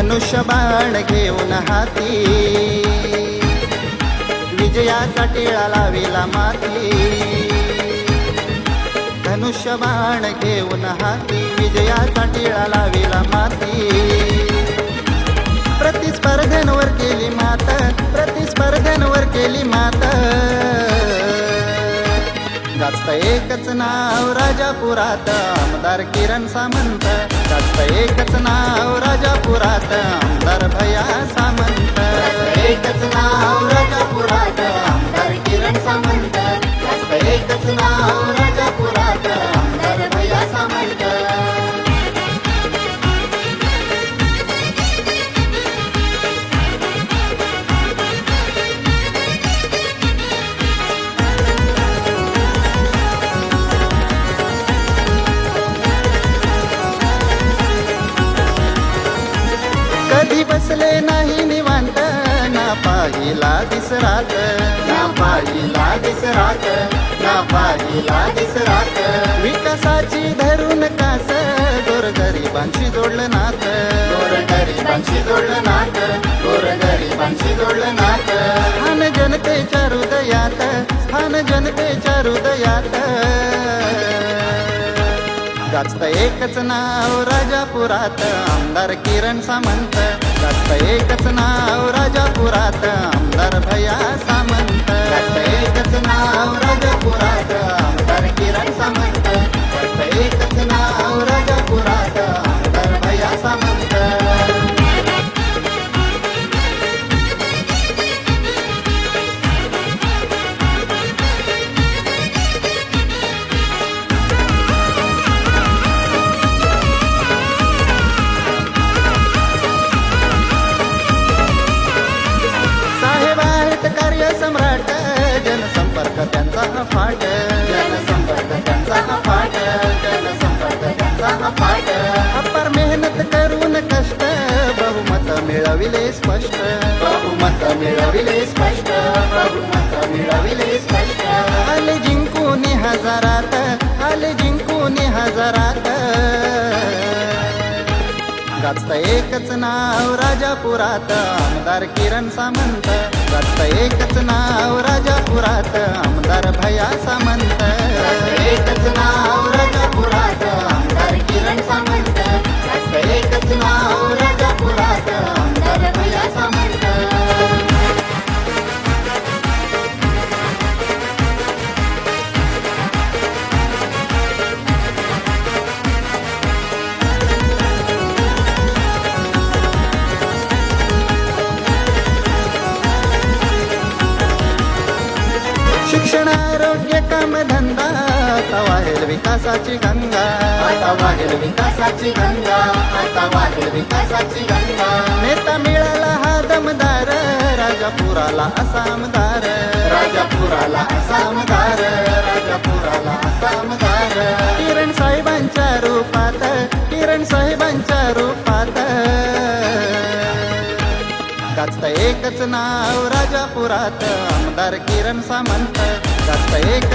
धनुष्य बाण घेऊन हाती. विजयाचा टिळा लाविला माती. धनुष्य बाण घेऊन हाती. विजयाचा टिळा लाविला माती. एकच नाव राजापुरात आमदार किरण सामंत. त्याचं एकच नाव राजापुरात आमदार भया सामंत. बसले नाही निवांत. ना पाहिला दिसरात. ना पाहिला दिसरात. ना पाहिला दिसरात. विकासाची धरून कास. गोरगरिबांशी जोडलं नात. गोरगरिबांशी जोडलं नात. गोरगरिबांशी जोडलं नात. स्थान जनतेच्या हृदयात. स्थान जनतेच्या हृदयात. जास्त एकच नाव राजापुरात. आमदार किरण सामंत. सम्राट जनसंपर्क त्यांचा हा फाट जनसंपर्क त्यांचा हा फाट जनसंपर्क त्यांचा हा फाट. अपार मेहनत करून कष्ट बहुमत मिळविले स्पष्ट. बहुमत मिळविले स्पष्ट बहुमत मिळविले स्पष्ट. जास्त एकच नाव राजापुरात. आमदार किरण सामंत. जास्त एकच नाव राजापुरात. आमदार भया सामंत. शिक्षण आरोग्य काम धंदा आता वाहेल विकासाची गंगा. आता वाहेल विकासाची गंगा आता वाहेल विकासाची गंगा. नेता मिळाला हा दमदार राजापुराला असामदार राजापुराला असामदार राजापुराला असामदार किरण साहेबांच्या रूपात किरण साहेबांच्या एकच नाव राजापुरात. आमदार किरण सामंत. जास्त एक